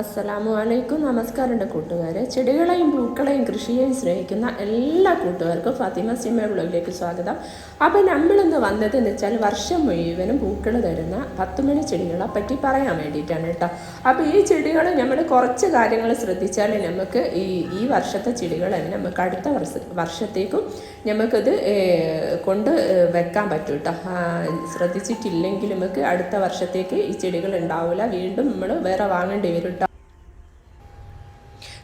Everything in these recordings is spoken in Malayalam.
അസ്സലാമു അലൈക്കും. നമസ്കാരം നമസ്കാരമുണ്ട് കൂട്ടുകാരെ. ചെടികളെയും പൂക്കളെയും കൃഷിയെയും സ്നേഹിക്കുന്ന എല്ലാ കൂട്ടുകാർക്കും ഫാത്തിമ സിമ ബ്ലോഗിലേക്ക് സ്വാഗതം. അപ്പോൾ നമ്മളിന്ന് വന്നതെന്ന് വെച്ചാൽ വർഷം മുഴുവനും പൂക്കൾ തരുന്ന പത്തുമണി ചെടികളെ പറ്റി പറയാൻ വേണ്ടിയിട്ടാണ് കേട്ടോ. അപ്പോൾ ഈ ചെടികൾ നമ്മൾ കുറച്ച് കാര്യങ്ങൾ ശ്രദ്ധിച്ചാൽ നമുക്ക് ഈ ഈ വർഷത്തെ ചെടികൾ തന്നെ നമുക്ക് അടുത്ത വർഷ വർഷത്തേക്കും നമുക്കത് കൊണ്ട് വെക്കാൻ പറ്റും കേട്ടോ. ശ്രദ്ധിച്ചിട്ടില്ലെങ്കിൽ നമുക്ക് അടുത്ത വർഷത്തേക്ക് ഈ ചെടികൾ ഉണ്ടാവില്ല. വീണ്ടും നമ്മൾ വേറെ വാങ്ങേണ്ടി വരും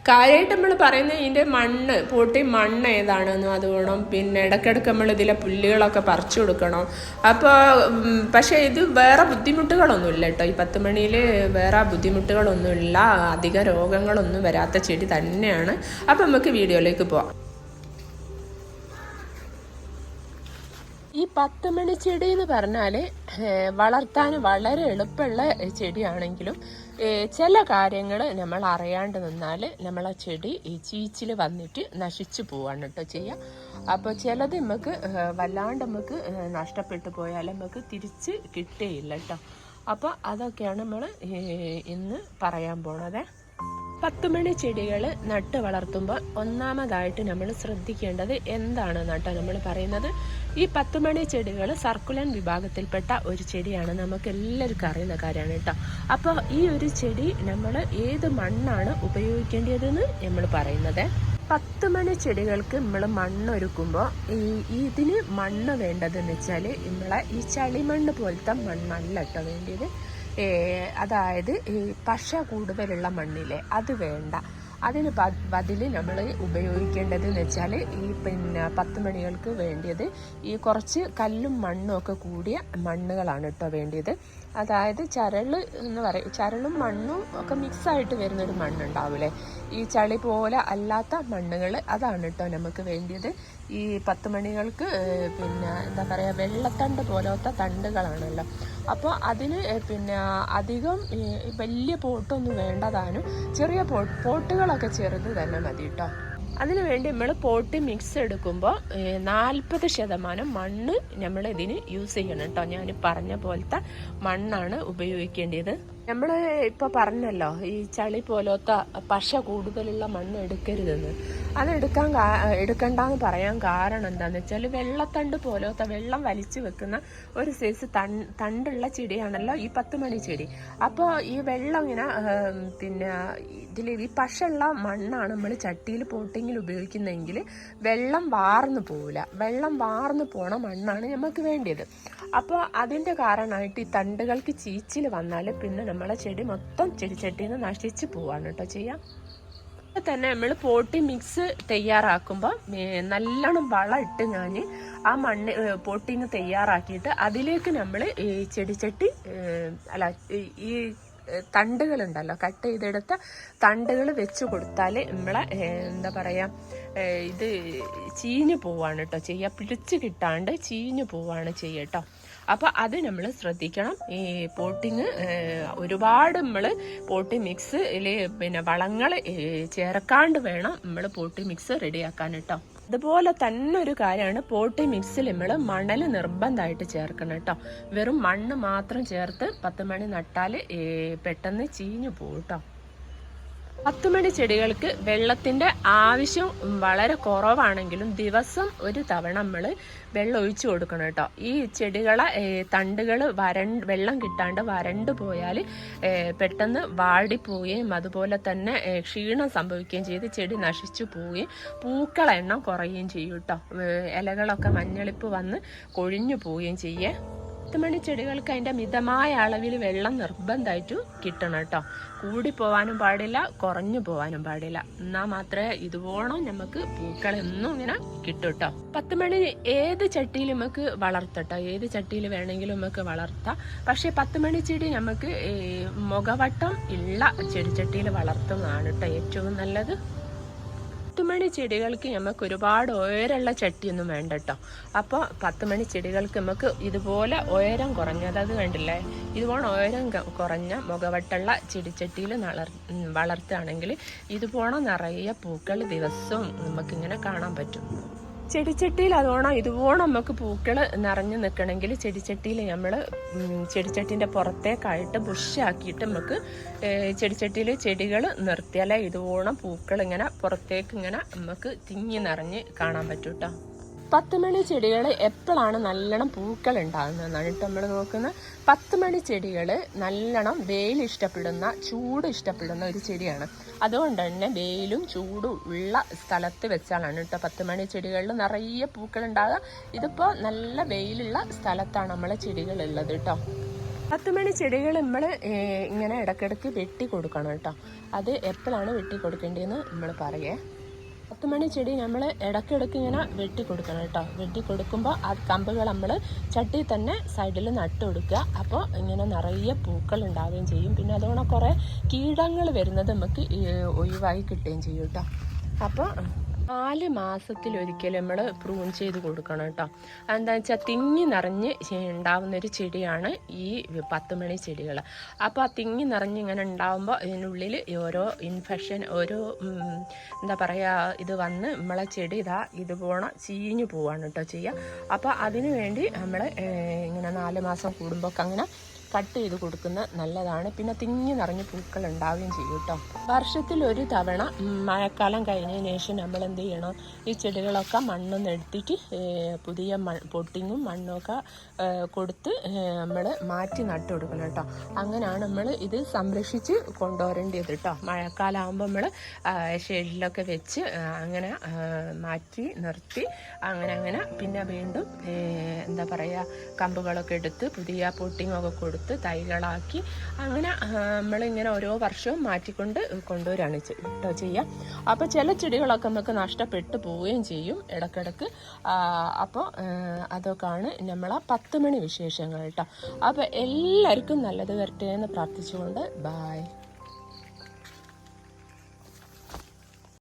കാര്യമായിട്ട് നമ്മൾ പറയുന്നത് ഇതിന്റെ മണ്ണ് പൊട്ടി മണ്ണ് ഏതാണെന്നും അത് വേണം. പിന്നെ ഇടയ്ക്കിടയ്ക്ക് നമ്മൾ ഇതിലെ പുല്ലുകളൊക്കെ പറിച്ചു കൊടുക്കണം. അപ്പോൾ പക്ഷേ ഇത് വേറെ ബുദ്ധിമുട്ടുകളൊന്നുമില്ല കേട്ടോ. ഈ പത്ത് മണിയിൽ വേറെ ബുദ്ധിമുട്ടുകളൊന്നുമില്ല. അധിക രോഗങ്ങളൊന്നും വരാത്ത ചെടി തന്നെയാണ്. അപ്പോൾ നമുക്ക് വീഡിയോയിലേക്ക് പോവാം. ഈ പത്ത് മണി ചെടി എന്ന് പറഞ്ഞാൽ വളർത്താൻ വളരെ എളുപ്പമുള്ള ചെടിയാണെങ്കിലും ചില കാര്യങ്ങൾ നമ്മൾ അറിയാണ്ട് നിന്നാൽ നമ്മളെ ചെടി ഈ ചീച്ചിൽ വന്നിട്ട് നശിച്ചു പോവാണ് കേട്ടോ ചെയ്യുക അപ്പോൾ ചിലത് നമുക്ക് വല്ലാണ്ട് നമുക്ക് നഷ്ടപ്പെട്ടു പോയാൽ നമുക്ക് തിരിച്ച് കിട്ടുകയില്ല കേട്ടോ അപ്പോൾ അതൊക്കെയാണ് നമ്മൾ ഇന്ന് പറയാൻ പോണത്. പത്തുമണി ചെടികൾ നട്ട് വളർത്തുമ്പോൾ ഒന്നാമതായിട്ട് നമ്മൾ ശ്രദ്ധിക്കേണ്ടത് എന്താണ് നട്ട നമ്മൾ പറയുന്നത്? ഈ പത്തുമണി ചെടികൾ സർക്കുലൻ വിഭാഗത്തിൽപ്പെട്ട ഒരു ചെടിയാണ്. നമുക്ക് എല്ലാവർക്കും അറിയുന്ന കാര്യമാണ് കേട്ടോ. അപ്പോൾ ഈ ഒരു ചെടി നമ്മൾ ഏത് മണ്ണാണ് ഉപയോഗിക്കേണ്ടതെന്ന് നമ്മൾ പറയുന്നത്? പത്ത് മണി ചെടികൾക്ക് നമ്മൾ മണ്ണൊരുക്കുമ്പോൾ ഈ ഇതിന് മണ്ണ് വേണ്ടതെന്ന് വെച്ചാൽ നമ്മളെ ഈ ചളിമണ്ണ് പോലത്തെ മണ്ണല്ല കേട്ടോ വേണ്ടിയത് അതായത് ഈ പശ കൂടുതലുള്ള മണ്ണിലെ അത് വേണ്ട. അതിന് ബതിൽ നമ്മൾ ഉപയോഗിക്കേണ്ടതെന്ന് വെച്ചാൽ ഈ പിന്നെ പത്ത് മണികൾക്ക് വേണ്ടിയത് ഈ കുറച്ച് കല്ലും മണ്ണും ഒക്കെ കൂടിയ മണ്ണുകളാണ് കേട്ടോ വേണ്ടിയത്. അതായത് ചരൾ എന്ന് പറയും. ചരളും മണ്ണും ഒക്കെ മിക്സായിട്ട് വരുന്നൊരു മണ്ണുണ്ടാവില്ലേ ഈ ചളി പോലെ അല്ലാത്ത മണ്ണുകൾ അതാണ് കേട്ടോ നമുക്ക് വേണ്ടിയത്. ഈ പത്ത് മണികൾക്ക് പിന്നെ എന്താ പറയുക വെള്ളത്തണ്ട് പോലത്തെ തണ്ടുകളാണല്ലോ. അപ്പോൾ അതിന് പിന്നെ അധികം വലിയ പോട്ടൊന്നും വേണ്ടതാനും ചെറിയ പോട്ടുകളൊക്കെ ചെറുത് തന്നെ മതി കേട്ടോ അതിനു വേണ്ടി നമ്മൾ പോട്ട് മിക്സ് എടുക്കുമ്പോൾ നാൽപ്പത് ശതമാനം മണ്ണ് നമ്മൾ ഇതിന് യൂസ് ചെയ്യണം കേട്ടോ. ഞാൻ പറഞ്ഞ പോലത്തെ മണ്ണാണ് ഉപയോഗിക്കേണ്ടത്. നമ്മൾ ഇപ്പോൾ പറഞ്ഞല്ലോ ഈ ചളി പോലത്തെ പശ കൂടുതലുള്ള മണ്ണ് എടുക്കരുതെന്ന്. അത് എടുക്കാൻ എടുക്കണ്ടെന്ന് പറയാൻ കാരണം എന്താണെന്ന് വെച്ചാൽ വെള്ളത്തണ്ട് പോലത്തെ വെള്ളം വലിച്ചു വെക്കുന്ന ഒരു സൈസ് തണ്ടുള്ള ചെടിയാണല്ലോ ഈ പത്ത് മണി ചെടി. അപ്പോൾ ഈ വെള്ളം ഇങ്ങനെ പിന്നെ ഇതിൽ ഈ പശുള്ള മണ്ണാണ് നമ്മൾ ചട്ടിയിൽ പോട്ടിങ്ങിൽ ഉപയോഗിക്കുന്നതെങ്കിൽ വെള്ളം വാർന്നു പോവില്ല. വെള്ളം വാർന്നു പോണ മണ്ണാണ് നമുക്ക് വേണ്ടിയത്. അപ്പോൾ അതിന്റെ കാരണമായിട്ട് ഈ തണ്ടുകൾക്ക് ചീച്ചിൽ വന്നാൽ പിന്നെ നമ്മളെ ചെടി മൊത്തം ചെടിച്ചട്ടിയിൽ നിന്ന് നശിച്ച് പോവാണ് കേട്ടോ ചെയ്യാം. അപ്പം തന്നെ നമ്മൾ പോട്ടി മിക്സ് തയ്യാറാക്കുമ്പോൾ നല്ലോണം വളം ഇട്ട് ഞാൻ ആ മണ്ണ് പോട്ടിങ് തയ്യാറാക്കിയിട്ട് അതിലേക്ക് നമ്മൾ ഈ ചെടിച്ചട്ടി അല്ല ഈ- തണ്ടുകളുണ്ടല്ലോ കട്ട് ചെയ്തെടുത്ത തണ്ടുകൾ വെച്ച് കൊടുത്താൽ നമ്മളെ എന്താ പറയുക ഇത് ചീഞ്ഞു പോവാണ് കേട്ടോ ചെയ്യുക പിടിച്ച് കിട്ടാണ്ട് ചീഞ്ഞു പോവാണ് ചെയ്യുക കേട്ടോ അപ്പോൾ അത് നമ്മൾ ശ്രദ്ധിക്കണം. ഈ പോട്ടിങ് ഒരുപാട് നമ്മൾ പോട്ടി മിക്സ് മിക്സിൽ പിന്നെ വളങ്ങൾ ചേർക്കാണ്ട് വേണം നമ്മൾ പോട്ടി മിക്സ് റെഡിയാക്കാൻ കേട്ടോ അതുപോലെ തന്നെ ഒരു കാര്യമാണ് പോട്ടി മിക്സിൽ നമ്മൾ മണൽ നിർബന്ധമായിട്ട് ചേർക്കണം കേട്ടോ വെറും മണ്ണ് മാത്രം ചേർത്ത് പത്ത് മണി നട്ടാൽ പെട്ടെന്ന് ചീഞ്ഞു പോകും കേട്ടോ പത്തുമണി ചെടികൾക്ക് വെള്ളത്തിന്റെ ആവശ്യം വളരെ കുറവാണെങ്കിലും ദിവസം ഒരു തവണ നമ്മൾ വെള്ളം ഒഴിച്ചു കൊടുക്കണം കേട്ടോ. ഈ ചെടികളെ തണ്ടുകൾ വരണ്ട് വെള്ളം കിട്ടാണ്ട് വരണ്ട് പോയാൽ പെട്ടെന്ന് വാടിപ്പോവുകയും അതുപോലെ തന്നെ ക്ഷീണം സംഭവിക്കുകയും ചെയ്ത് ചെടി നശിച്ചു പോവുകയും പൂക്കളെണ്ണം കുറയുകയും ചെയ്യും കേട്ടോ. ഇലകളൊക്കെ മഞ്ഞളിപ്പ് വന്ന് കൊഴിഞ്ഞു പോവുകയും ചെയ്യേ. പത്തുമണി ചെടികൾക്ക് അതിന്റെ മിതമായ അളവിൽ വെള്ളം നിർബന്ധമായിട്ട് കിട്ടണം കേട്ടോ. കൂടി പോവാനും പാടില്ല കുറഞ്ഞു പോവാനും പാടില്ല. എന്നാൽ മാത്രമേ ഇതുപോണം നമുക്ക് പൂക്കളെന്നും ഇങ്ങനെ കിട്ടും കേട്ടോ. പത്തുമണി ഏത് ചട്ടിയിൽ നമുക്ക് വളർത്തട്ടോ ഏത് ചട്ടിയിൽ വേണമെങ്കിലും നമുക്ക് വളർത്താം. പക്ഷേ പത്തുമണി ചെടി നമുക്ക് മുഖവട്ടം ഉള്ള ചെടിച്ചട്ടിയിൽ വളർത്തുന്നതാണ് കേട്ടോ ഏറ്റവും നല്ലത്. പത്തുമണി ചെടികൾക്ക് നമുക്ക് ഒരുപാട് ഉയരമുള്ള ചട്ടിയൊന്നും വേണ്ട കേട്ടോ. അപ്പോൾ പത്ത് മണി ചെടികൾക്ക് നമുക്ക് ഇതുപോലെ ഉയരം കുറഞ്ഞ. അതായത് കണ്ടില്ലേ? ഇതുപോലെ ഉയരം കുറഞ്ഞ മുഖവട്ടുള്ള ചെടിച്ചട്ടിയിൽ വളർ ഉം, വളർത്തുകയാണെങ്കിൽ ഇതുപോലെ നിറയെ പൂക്കൾ ദിവസവും നമുക്കിങ്ങനെ കാണാൻ പറ്റും. ചെടിച്ചട്ടിയിൽ അതോണം ഇതുപോലെ നമുക്ക് പൂക്കൾ നിറഞ്ഞു നിൽക്കണമെങ്കിൽ ചെടിച്ചട്ടിയിൽ നമ്മൾ ചെടിച്ചട്ടിന്റെ പുറത്തേക്കായിട്ട് ബുഷാക്കിയിട്ട് നമുക്ക് ചെടിച്ചട്ടിയിൽ ചെടികൾ നിർത്തിയാലേ ഇതുപോലെ പൂക്കൾ ഇങ്ങനെ പുറത്തേക്ക് ഇങ്ങനെ നമുക്ക് തിങ്ങി നിറഞ്ഞ് കാണാൻ പറ്റും കേട്ടോ പത്ത് മണി ചെടികൾ എപ്പോഴാണ് നല്ലോണം പൂക്കൾ ഉണ്ടാകുന്നതെന്നാണ് കേട്ടോ നമ്മൾ നോക്കുന്ന പത്തുമണി ചെടികൾ നല്ലോണം വെയിൽ ഇഷ്ടപ്പെടുന്ന ചൂട് ഇഷ്ടപ്പെടുന്ന ഒരു ചെടിയാണ്. അതുകൊണ്ട് തന്നെ വെയിലും ചൂടും ഉള്ള സ്ഥലത്ത് വെച്ചാലാണ് കേട്ടോ പത്തുമണി ചെടികളിൽ നിറയെ പൂക്കൾ ഉണ്ടാകുക ഇതിപ്പോൾ നല്ല വെയിലുള്ള സ്ഥലത്താണ് നമ്മളെ ചെടികൾ ഉള്ളത് കേട്ടോ. പത്തുമണി ചെടികൾ നമ്മൾ ഇങ്ങനെ ഇടയ്ക്കിടയ്ക്ക് വെട്ടി കൊടുക്കണം കേട്ടോ. അത് എപ്പോഴാണ് വെട്ടി കൊടുക്കേണ്ടതെന്ന് നമ്മൾ പറയേ. പത്ത് മണി ചെടി നമ്മൾ ഇടയ്ക്കിടയ്ക്ക് ഇങ്ങനെ വെട്ടി കൊടുക്കണം കേട്ടോ. വെട്ടി കൊടുക്കുമ്പോൾ ആ കമ്പുകൾ നമ്മൾ ചട്ടി തന്നെ സൈഡിൽ നട്ടു കൊടുക്കുക അപ്പോൾ ഇങ്ങനെ നിറയെ പൂക്കൾ ഉണ്ടാവുകയും ചെയ്യും. പിന്നെ അതുകൊണ്ട് കുറേ കീടങ്ങൾ വരുന്നത് നമുക്ക് ഒഴിവായി കിട്ടുകയും ചെയ്യും കേട്ടോ. അപ്പോൾ നാല് മാസത്തിലൊരിക്കൽ നമ്മൾ പ്രൂൺ ചെയ്ത് കൊടുക്കണം കേട്ടോ എന്താണെന്ന് വെച്ചാൽ തിങ്ങി നിറഞ്ഞ് ഉണ്ടാവുന്ന ഒരു ചെടിയാണ് ഈ പത്ത് മണി ചെടികൾ അപ്പോൾ ആ തിങ്ങി നിറഞ്ഞ് ഇങ്ങനെ ഉണ്ടാവുമ്പോൾ ഇതിനുള്ളിൽ ഓരോ ഇൻഫെക്ഷൻ ഓരോ എന്താ പറയുക ഇത് വന്ന് നമ്മളെ ചെടി ഇതാ ഇത് പോണ ചീഞ്ഞു പോവാണ് കേട്ടോ ചെയ്യുക അപ്പോൾ അതിനു വേണ്ടി നമ്മൾ ഇങ്ങനെ നാല് മാസം കൂടുമ്പോൾ അങ്ങനെ കട്ട് ചെയ്ത് കൊടുക്കുന്നത് നല്ലതാണ്. പിന്നെ തിങ്ങി നിറഞ്ഞ് പൂക്കൾ ഉണ്ടാവുകയും ചെയ്യും കേട്ടോ. വർഷത്തിൽ ഒരു തവണ മഴക്കാലം കഴിഞ്ഞതിന് ശേഷം നമ്മൾ എന്ത് ചെയ്യണം? ഈ ചെടികളൊക്കെ മണ്ണൊന്ന് എടുത്തിട്ട് പുതിയ മൺ പൊട്ടിങ്ങും മണ്ണൊക്കെ കൊടുത്ത് നമ്മൾ മാറ്റി നട്ടു കൊടുക്കണം കേട്ടോ. അങ്ങനെയാണ് നമ്മൾ ഇത് സംരക്ഷിച്ച് കൊണ്ടുവരേണ്ടത് കേട്ടോ. മഴക്കാലം ആകുമ്പോൾ നമ്മൾ ഷെഡിലൊക്കെ വെച്ച് അങ്ങനെ മാറ്റി നിർത്തി അങ്ങനെ അങ്ങനെ. പിന്നെ വീണ്ടും എന്താ പറയുക കമ്പുകളൊക്കെ എടുത്ത് പുതിയ പൊട്ടിങ്ങൊക്കെ കൊടുത്ത് തൈകളാക്കി അങ്ങനെ നമ്മളിങ്ങനെ ഓരോ വർഷവും മാറ്റിക്കൊണ്ട് കൊണ്ടുവരികയാണ് കേട്ടോ ചെയ്യുക. അപ്പോൾ ചില ചെടികളൊക്കെ നമുക്ക് നഷ്ടപ്പെട്ടു പോവുകയും ചെയ്യും ഇടക്കിടക്ക്. അപ്പോൾ അതൊക്കെയാണ് നമ്മളെ പത്ത് മണി വിശേഷങ്ങൾ കേട്ടോ അപ്പോൾ എല്ലാവർക്കും നല്ലത് വരട്ടെ എന്ന് പ്രാർത്ഥിച്ചുകൊണ്ട് ബായ്